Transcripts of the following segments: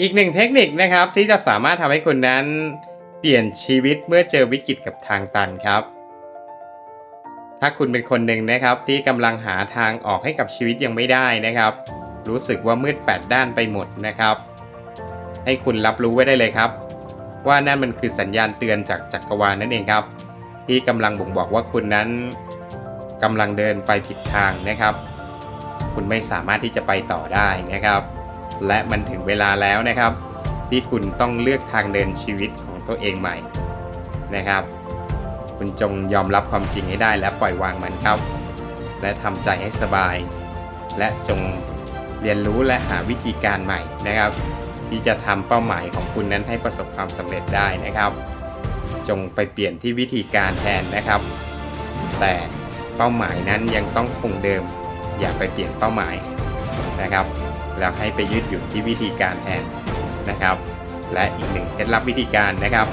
อีกหนึ่งเทคนิคนะครับที่จะสามารถทำให้คุณนั้นเปลี่ยนชีวิตเมื่อเจอวิกฤตกับทางตันครับ ถ้าคุณเป็นคนหนึ่งนะครับที่กำลังหาทางออกให้กับชีวิตยังไม่ได้นะครับ รู้สึกว่ามืดแปดด้านไปหมดนะครับ ให้คุณรับรู้ไว้ได้เลยครับ ว่านั่นมันคือสัญญาณเตือนจากจักรวาลนั่นเองครับ ที่กำลังบ่งบอกว่าคุณนั้นกำลังเดินไปผิดทางนะครับ คุณไม่สามารถที่จะไปต่อได้นะครับ และมันถึงเวลาแล้วนะครับ ที่คุณต้องเลือกทางเดินชีวิตของตัวเองใหม่นะครับ คุณจงยอมรับความจริงให้ได้และปล่อยวางมันครับ และทำใจให้สบาย และจงเรียนรู้และหาวิธีการใหม่นะครับ ที่จะทำเป้าหมายของคุณนั้นให้ประสบความสำเร็จได้นะครับ จงไปเปลี่ยนที่วิธีการแทนนะครับ แต่เป้าหมายนั้นยังต้องคงเดิม อย่าไปเปลี่ยนเป้าหมายนะครับ แล้วให้ไปยืดหยุ่นที่วิธีการแทนนะครับ และอีกหนึ่งเคล็ดลับวิธีการนะครับ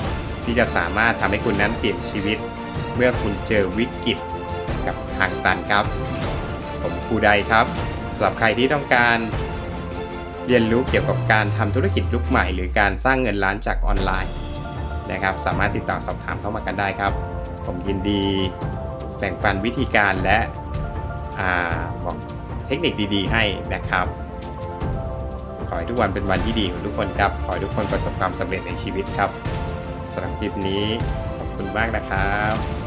ที่จะสามารถทำให้คุณนั้นเปลี่ยนชีวิต เมื่อคุณเจอวิกฤตกับทางตันครับ ผมครูใดครับสำหรับใครที่ต้องการ เรียนรู้เกี่ยวกับการทำธุรกิจยุคใหม่ หรือการสร้างเงินล้านจากออนไลน์นะครับ สามารถติดต่อสอบถามเข้ามากันได้ครับ ผมยินดีแบ่งปันวิธีการและอบอกเทคนิคดีๆ ให้นะครับ อให้ทุกวันเป็นวันที่ดีของทุกคนครับ ขอให้ทุกคนประสบความสำเร็จในชีวิตครับสำหรับคลิปนี้ขอบคุณมากนะครับ